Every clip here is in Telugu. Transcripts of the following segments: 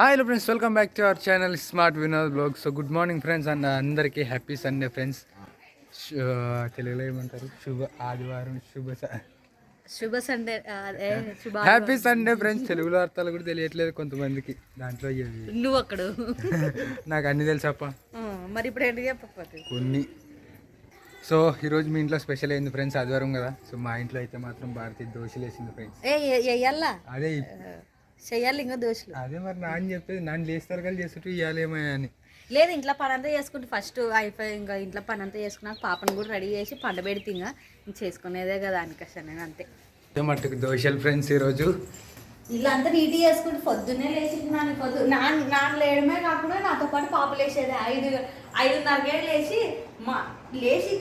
Hi hello friends welcome back to our channel smart Vinod blog so good morning friends and అందరికీ హ్యాపీ సండే ఫ్రెండ్స్ తెలుగులో ఏమంటారు? శుభ ఆదివారం శుభ శుభ సండే హ్యాపీ సండే ఫ్రెండ్స్ తెలుగులో అర్థాలు కూడా తెలియట్లేదు కొంతమందికి. దాంట్లో. నువ్వు అక్కడ. నాకు అన్ని తెలుసప్ప. ఆ, మరి ఇప్పుడు ఏంటి చెప్పకపోతే? కొన్ని. సో ఈరోజు మీ ఇంట్లో స్పెషల్ అయింది ఫ్రెండ్స్? ఆదివారం కదా. సో మా ఇంట్లో అయితే మాత్రం భారతీయ దోశలు వేసింది ఫ్రెండ్స్ అదే చెయ్యాలి ఇంకా దోశలు అదే మరి నాన్న చెప్పేది నాన్న లేస్తారు కదా చేస్తుంటూ ఇవ్వాలేమో అని. లేదు ఇంట్లో పని అంతా చేసుకుంటే ఫస్ట్ అయిపోయి ఇంకా ఇంట్లో పని అంతా చేసుకున్నాక పాపను కూడా రెడీ చేసి పండబెడితే ఇంకా ఇంక చేసుకునేదే కదా అనికష్టం నేను అంతే. మట్టుకు దోశలు ఫ్రెండ్స్ ఈరోజు. ఇల్లు అంతా నీట్ చేసుకుంటే పొద్దున్నే లేచి నాన్న పొద్దు నాన్న నాన్న లేయడమే కాకుండా నాతో పాటు పాప లేచేది. ఐదు ఐదున్నరకే లేచి మా లేచి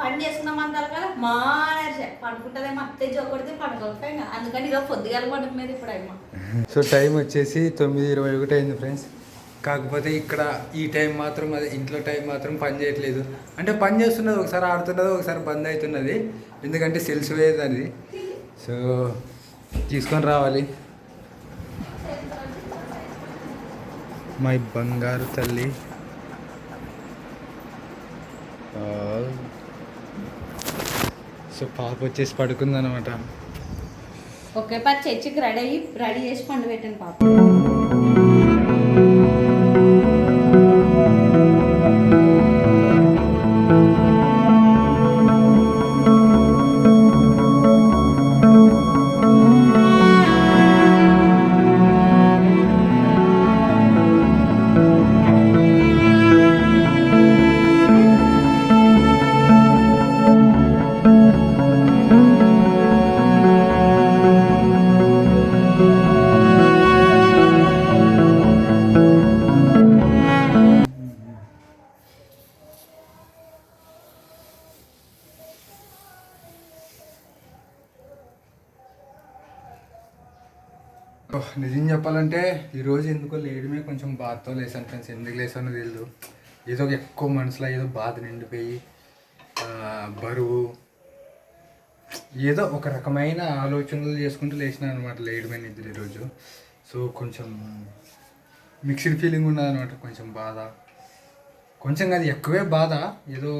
పని చేసుకున్నాం అంటారు కదా? మా అనేసి పండుకుంటుందేమో అత్తే జోకొడితే పండుకోకపోయి ఇంకా. అందుకని ఇక పొద్దుగాల పండుకునేది ఇప్పుడు అమ్మ సో టైం వచ్చేసి తొమ్మిది ఇరవై ఒకటి అయింది ఫ్రెండ్స్. కాకపోతే ఇక్కడ ఈ టైం మాత్రం అదే ఇంట్లో టైం మాత్రం పని చేయట్లేదు. అంటే పని చేస్తున్నది ఒకసారి ఆడుతున్నది ఒకసారి బంద్ అవుతున్నది ఎందుకంటే సెల్స్ వేయదు అది సో తీసుకొని రావాలి. మై బంగారు తల్లి. సో పాప వచ్చేసి పడుకుందనమాట ఓకే పచ్చి రెడీ అయ్యి రెడీ చేసి పండు పెట్టండి పాప. నిజం చెప్పాలంటే ఈరోజు ఎందుకో లేడమే కొంచెం బాధతో లేసాను ఫ్రెండ్స్. ఎందుకు లేసానో తెలియదు ఏదో ఎక్కువ మనసులో ఏదో బాధ నిండిపోయి బరువు ఏదో ఒక రకమైన ఆలోచనలు చేసుకుంటూ లేచినాను అనమాట లేడమే నిద్ర ఈరోజు సో కొంచెం మిక్స్డ్ ఫీలింగ్ ఉన్నది అనమాట కొంచెం బాధ. కొంచెం అది ఎక్కువే బాధ. ఏదో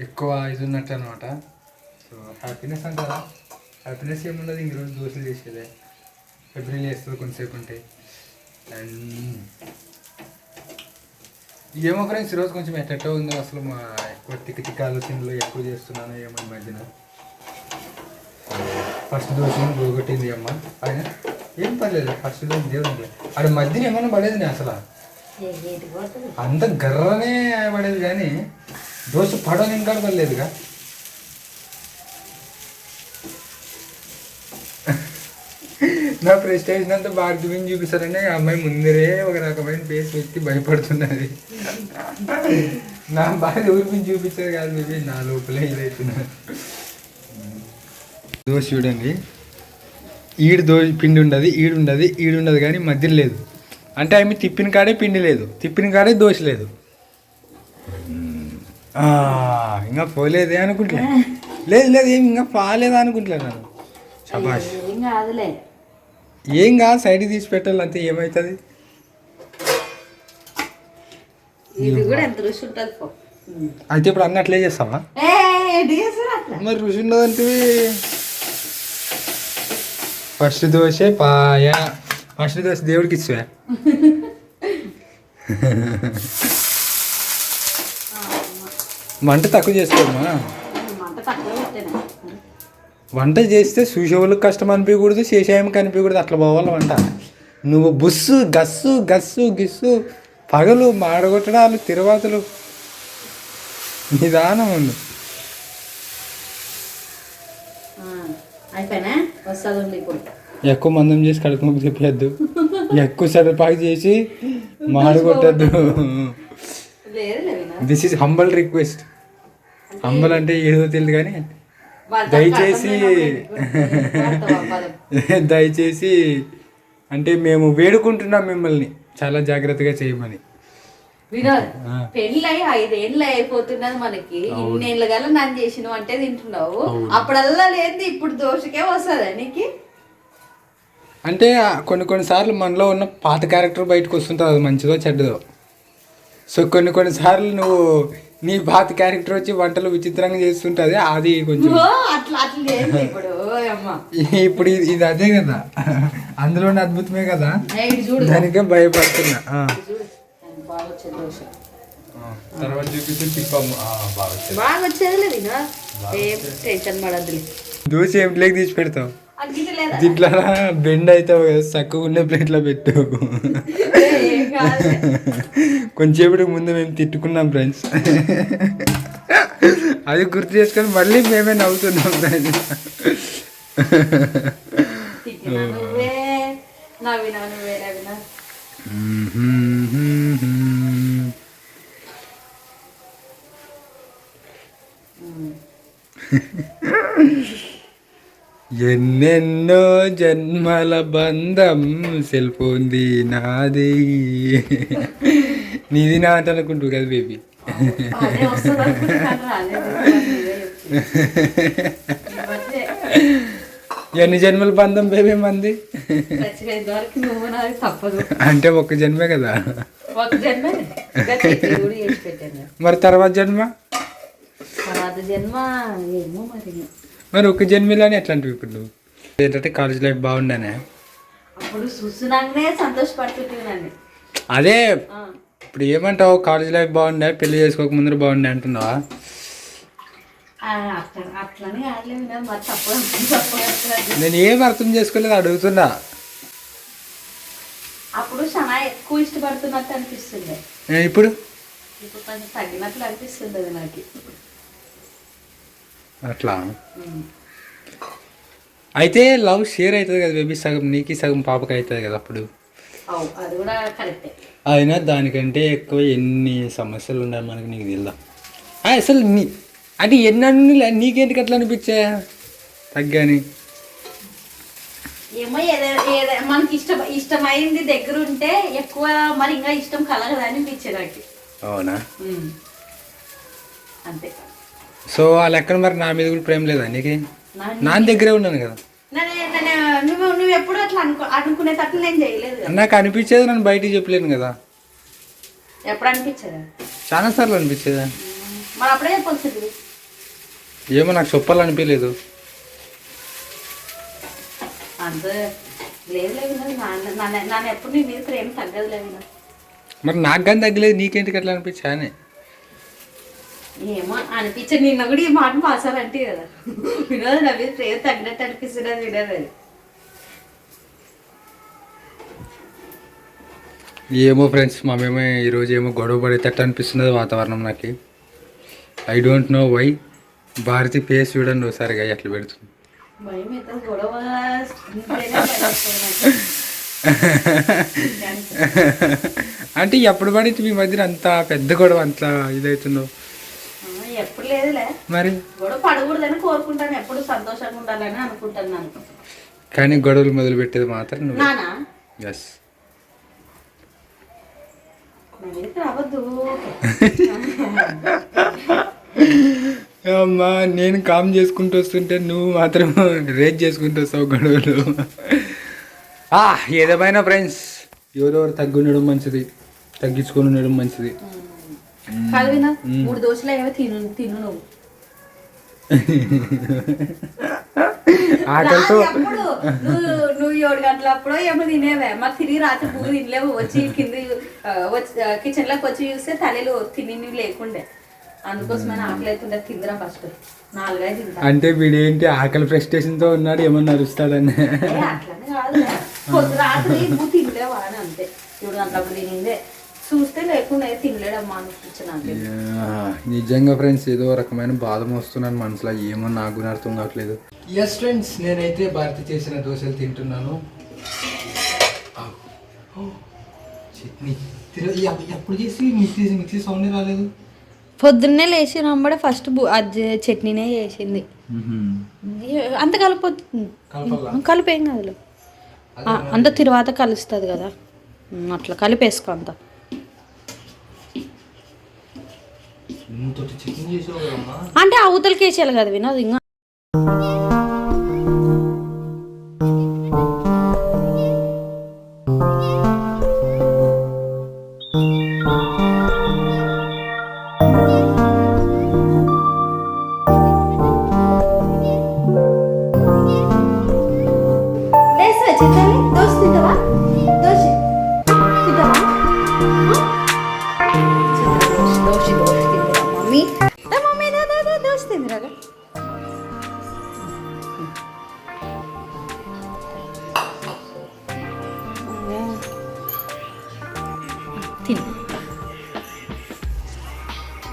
ఎక్కువ ఇది ఉన్నట్టు అనమాట సో హ్యాపీనెస్ అంటారా? హ్యాపీనెస్ ఏమున్నది? ఈరోజు రోజు దోశలు చేసేదే. ఫిబ్రవరి వేస్తుంది కొంతసేపు ఉంటే అండ్ ఏమో ఫ్రెండ్స్ ఈరోజు కొంచెం ఎట్టెట్టో ఉందో అసలు మా ఎక్కువ తిక్క తిక్క ఆలోచనలు ఎక్కువ చేస్తున్నాను ఏమో ఈ మధ్యన. ఫస్ట్ దోశ పోగొట్టింది అమ్మ. ఆయన ఏం పర్లేదు ఫస్ట్ దోశ దేవుడు ఆడ మధ్యన ఏమైనా పడేది అసలు? అంత గర్రనే పడేది కానీ దోశ పడని ఇంకా పడలేదుగా. నా ప్రెస్టేజ్ అంతా భారతి చూపిస్తారని ఆ అమ్మాయి ముందరే ఒక రకమైన ఫేస్ పెట్టి భయపడుతున్నది. నా బాధ ఊరిపించి చూపించారు చూపించేది కాదు మేబీ నా లోపలే ఇదవుతున్నారు దోశ చూడండి. ఈడు దో పిండి ఉండదు ఈడు ఉండదు ఈడు ఉండదు కానీ మధ్యలో లేదు. అంటే ఆమె తిప్పిన కాడే పిండి లేదు తిప్పిన కాడే దోశ లేదు. ఇంకా పోలేదే అనుకుంటున్నాను లేదు లేదు ఏం ఇంకా పాలేదా అనుకుంటున్నాను నేను శబాష్ ఏం కాదు సైడ్కి తీసి పెట్టాలి అంతే ఏమవుతుంది అయితే ఇప్పుడు అన్నీ అట్లే చేస్తావా? మరి రుచి ఉన్నదంటే ఫస్ట్ దోశ పాయ. ఫస్ట్ దోశ దేవుడికి ఇచ్చా తక్కువ చేసుకోమ్మా మంట తక్కువ పెట్టాను వంట చేస్తే చూసేవాళ్ళకి కష్టం అనిపించకూడదు చేసేయం కనిపించకూడదు అట్లా పోవాలి వంట. నువ్వు బుస్సు గస్సు గస్సు గిస్సు పగలు మాడగొట్టడాలు తిరువాతలు. నిదానం ఉంది ఎక్కువ మందం చేసి కడుపు నొప్పి తెప్పద్దు ఎక్కువ సడపాకు చేసి మాడగొట్టద్దు. This is humble request humble అంటే ఏదో తెలియదు కానీ దయచేసి దయచేసి అంటే మేము వేడుకుంటున్నాం మిమ్మల్ని. చాలా జాగ్రత్తగా చేయమని. పెళ్ళి ఐదేళ్ళు అయిపోతున్నది మనకి. ఇన్నేళ్ళ గల నన్ను చేసినావు అంటే తింటున్నావు. అప్పుడల్లా లేదు ఇప్పుడు దోషకే వస్తుంది నీకు? అంటే ఆ కొన్ని కొన్నిసార్లు మనలో ఉన్న పాత క్యారెక్టర్ బయటకు వస్తుంటుంది. అది మంచిదో చెడ్డదో. సో కొన్ని కొన్నిసార్లు నువ్వు నీ పాత క్యారెక్టర్ వచ్చి వంటలు విచిత్రంగా చేస్తుంటుంది అది కొంచెం. ఇప్పుడు ఓ అమ్మ. ఇప్పుడు ఇది అదే కదా. అందులోని అద్భుతమే కదా. ఏ, ఇటు చూడు. దానికే భయపడుతున్నా. తర్వాత చూపిస్తే తిప్పాము ఆ, బాగా వచ్చింది. బాగా వచ్చేది లేదు ఇంకా. ఏం టెన్షన్ పడద్దు దోశ ఏం ప్లేక్ తీసి పెడతావు? దీంట్లో బెండ్ అవుతావు కదా చక్కగా ఉన్న ప్లేట్లో పెట్టు. కొంచెంసేపటికి ముందు మేము తిట్టుకున్నాం ఫ్రెండ్స్ అది గుర్తు చేసుకొని మళ్ళీ మేమే నవ్వుతున్నాం ఫ్రెండ్స్ నవ్వినా నువ్వే నవ్వినా. ఎన్నెన్నో జన్మల బంధం సెల్ ఫోన్ది నాది నీది నా అంట అనుకుంటు కదా బేబీ? ఎన్ని జన్మల బంధం బేబీ మంది? అంటే ఒక్క జన్మే కదా? ఒక జన్మ? పెట్టాను. మరి తర్వాత జన్మ? తర్వాత జన్మ ఏమో మరి. మరి ఒక జన్మలోనే ఎట్లాంటివి ఇప్పుడు నువ్వు? ఏంటంటే కాలేజ్ లైఫ్ బాగుండానే? అప్పుడు అదే ఇప్పుడు ఏమంటావు? కాలేజ్ లైఫ్ బాగుండే పెళ్ళి చేసుకోక ముందర బాగుండే అంటున్నావా? నేను ఏం అర్థం చేసుకోలేదు అడుగుతున్నా. అప్పుడు చాలా ఎక్కువ ఇష్టపడుతున్నట్టు అనిపిస్తుంది ఇప్పుడు? ఇప్పుడు కొంచెం తగ్గినట్లు అనిపిస్తుంది నాకు. అట్లా. అయితే లవ్ షేర్ అవుతుంది కదా బేబీ సగం నీకి సగం పాపకి అవుతుంది కదా అప్పుడు? అవు అది కూడా కరెక్టే. అయినా దానికంటే ఎక్కువ ఎన్ని సమస్యలు ఉన్నాయి మనకి నీకు తెలుదా? ఆ, అసలు నీ అంటే ఎన్ని నీకేంటికి అట్లా అనిపించా? తగ్గాని. ఏమో మనకి ఇష్టం ఇష్టమైంది దగ్గర ఉంటే ఎక్కువ మరి ఇంకా ఇష్టం కలగదు అనిపించేది నాకు. అవునా. అంతే. సో ఆ లెక్కన మరి నా మీద కూడా ప్రేమ లేదా నీకు? నా- దగ్గరే ఉన్నాను కదా. నన్ను- నన్ను నువ్వు నువ్వు ఎప్పుడు అట్లా అనుకో అనుకునేటట్లు నేను చేయలేదు కదా. నాకు అనిపించేది నన్ను బయటికి చెప్పలేను కదా. ఎప్పుడు అనిపించదా? చాలా సార్లు అనిపించేదా? మరి అప్పుడే చెప్పాల్సింది ఏమో నాకు చెప్పాలనిపించలేదు. మరి నాకు కానీ తగ్గలేదు నీకేంటికి అట్లా అనిపించా అని ఏమో అనిపించే నిన్న కూడా ఈ మాట మాసాలంటే కదా. వినోద్ నా మీద ప్రేమ తగ్గినట్టు అనిపిస్తుంది అది వినోద్. అది ఏమో ఫ్రెండ్స్ మా మేము ఈరోజు ఏమో గొడవ పడేటట్టు అనిపిస్తున్నది వాతావరణం నాకు. I don't know why Bharati face చూడండి ఒకసారిగా ఎట్లా పెడుతుంది. అంటే ఎప్పుడు పడింది మీ మధ్యన అంత పెద్ద గొడవ అంత ఇదవుతుందో ఎప్పుడు లేదులే. మరి? గొడవ పడకూడదని కోరుకుంటాను ఎప్పుడు సంతోషంగా ఉండాలని అనుకుంటున్నాను కానీ గొడవలు మొదలు పెట్టేది మాత్రం నువ్వు. నానా? ఎస్ అమ్మా నేను కామ్ చేసుకుంటూ వస్తుంటే నువ్వు మాత్రం రేట్ చేసుకుంటూ వస్తావు గొడవలు. ఆ, ఏదేమైనా ఫ్రెండ్స్ ఎవరెవరు తగ్గి ఉండడం మంచిది తగ్గించుకొని ఉండడం మంచిది. కాదు వినా మూడు దోశలు ఏవో తిను తిను నువ్వు. ఆకలితో నువ్వు ఏడు గంటలప్పుడు ఏమో తినేవే. మరి తిరిగి రాత్రి పువ్వు తినలేవు. వచ్చి కింద వచ్చి కిచెన్లోకి వచ్చి చూస్తే తల్లిలు తిని లేకుండే. అందుకోసమని ఆకలి అవుతుండే తిందిరా ఫస్ట్ అంటే వీడేంటి ఆకలి frustration తో ఉన్నాడు ఏమన్నా అరుస్తాడని రాత్రి నువ్వు తినలేవా అని అంతే. ఏడు గంటలప్పుడు తినిందే. చూస్తే లేకుండా తినలేడమ్మా నిజంగా ఫ్రెండ్స్ ఏదో రకమైన బాధ వస్తున్నాను మనసులో ఏమో నాకు అర్థం కావట్లేదు. ఎస్ ఫ్రెండ్స్ నేనైతే భారతి చేసిన దోశలు తింటున్నాను. చట్నీ ఎప్పుడు చేసి మిక్సీ మిక్సీ సౌండ్ రాలేదు? పొద్దున్నే లేచి రమ్మడే ఫస్ట్ అది చట్నీనే చేసింది. అంత కలిపోతుంది? కలిపేం కాదు అంత తర్వాత కలుస్తుంది కదా. అట్లా కలిపేసుకో అంత. అంటే అవతలకి వేసేయాలి కదా వినోద్ ఇంకా.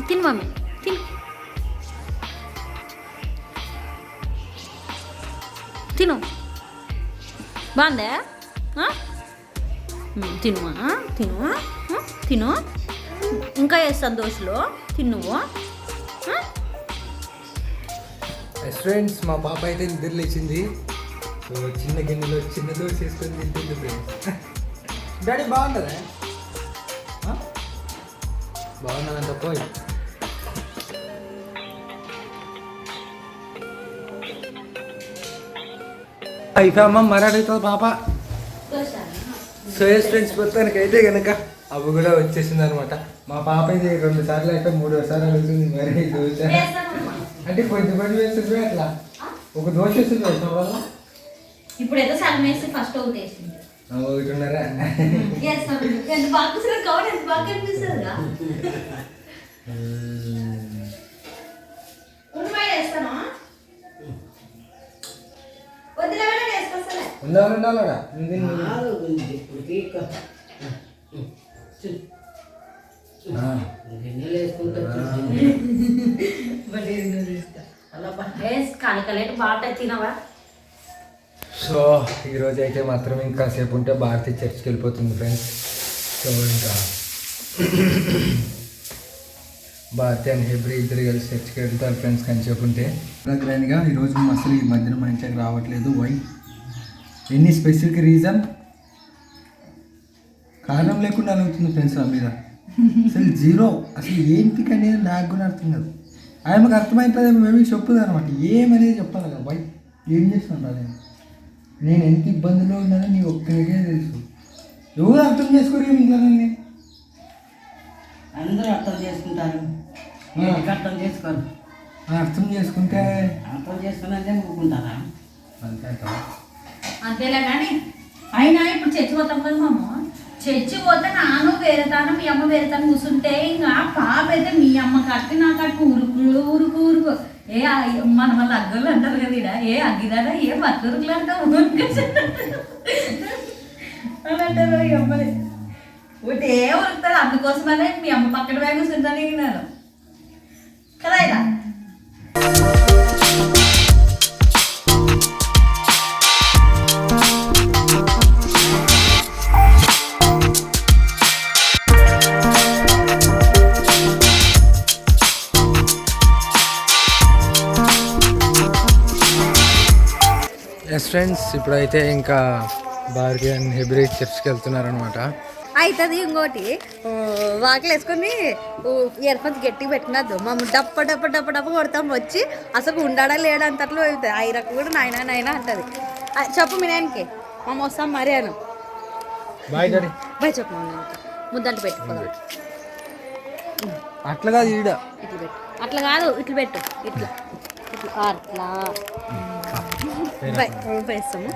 తిను మమ్మీ. తిను. తిను. బాగుందా? తినువా తినువా తిను తిను ఇంకా వేస్తాను దోశలో తిను ఫ్రెండ్స్ మా పాప అయితే నిద్ర లేచింది. సో చిన్న గిన్నెలో చిన్న దోశ వేసుకొని తింటుంది ఫ్రెండ్స్ డాడీ బాగుంటుందా బాగున్నదంట పోయి. అయిపోయామ్మ మరాడైతే పాప దోశ సో ఎస్ ఫ్రెండ్స్ మొత్తానికి అయితే కనుక అవి కూడా వచ్చేసింది అనమాట మా పాప అయితే రెండు సార్లు అయితే మూడో సార్లు అడుగుతుంది మరి దోశ. అంటే కొంచెం కొంచెం వేస్తుంది అట్లా. ఒక దోశ వేస్తుంది వల్ల ఇప్పుడు ఏదో సగం వేసి ఫస్ట్ ఒకటి వేసింది. ఒకటిన్నర వేస్తాను ఎంత బాగా కూర్చున్నా కవర్ ఎంత బాగా కనిపిస్తుందిగా ఉండాలడా తినవా? సో ఈరోజు అయితే మాత్రం ఇంకా సేపు ఉంటే భారతీయ చర్చ్కి వెళ్ళిపోతుంది ఫ్రెండ్స్ సో ఇంకా భారతి అండ్ హెబ్రి ఇద్దరు కలిసి చర్చ్కి వెళ్తారు ఫ్రెండ్స్ కానీ చెప్పుంటే గ్రాండ్గా ఈరోజు అసలు ఈ మధ్యన మా ఇంటికి రావట్లేదు. వై ఎనీ స్పెసిఫిక్ రీజన్ కారణం లేకుండా అడుగుతుంది ఫ్రెండ్స్ నా మీద. అసలు జీరో అసలు ఏంటికి అనేది నాకు కూడా అర్థం కాదు. ఆయనకు అర్థమైపోతే మేమే చెప్పుదు అనమాట. ఏమనేది చెప్పాలి కదా. వై ఏం చేస్తుంటా నేను? నేను ఎంత ఇబ్బందిలో ఉన్నానో నీ ఒక్కరికే తెలుసు. ఎవరు అర్థం చేసుకోరు ఇంకా నన్ను? అందరూ అర్థం చేసుకుంటారు. ఎందుకు అర్థం చేసుకోరు అర్థం చేసుకుంటే. అర్థం చేసుకున్నదే ఊరుకుంటారా అంతే? అంతేలే కానీ అయినా ఇప్పుడు చర్చి పోతాం కదా మామ. చర్చి పోతే నాను వేరేతాను మీ అమ్మ వేరేతాను కూర్చుంటే ఇంకా పాప అయితే మీ అమ్మ కట్టి నా కట్టు ఊరుకు ఊరుకు ఊరుకు ఏ మన వాళ్ళ అగ్గలు అంటారు కదా ఈడ. ఏ అగ్గిదానా ఏ మద్దరుకులు అంటావు అని అంటారు ఈ అమ్మని. ఒకటి ఏ ఉరుకుతారు. అందుకోసమనే మీ అమ్మ పక్కన బ్యాగ్ కూర్చుంటాను నేను. కదా ఇలా ఎస్ ఫ్రెండ్స్ ఇప్పుడైతే ఇంకా భారతి అండ్ హెబ్రి చర్చ్కి వెళ్తున్నారనమాట అవుతుంది ఇంకోటి. వాకిలు వేసుకొని ఇయర్ ఫోన్స్ గట్టిగా పెట్టినద్దు మా డప్ప డప్ప డప్ప డప్ప కొడతాం. వచ్చి అసలు ఉండాడా లేడా అంతట్లో అవుతుంది ఐరకు కూడా నాయన నాయన అంటది. చెప్పు మీ నాయనకి మమ్మ వస్తాం మరి అను బాయ్ చెప్పు మా ముద్దంట పెట్టుకోదాం అట్లా కాదు ఈడ. ఇట్లా పెట్టు. అట్లా కాదు ఇట్లా పెట్టు. ఇట్లా. ఇట్లా. అట్లా. బాయ్. వేస్తాము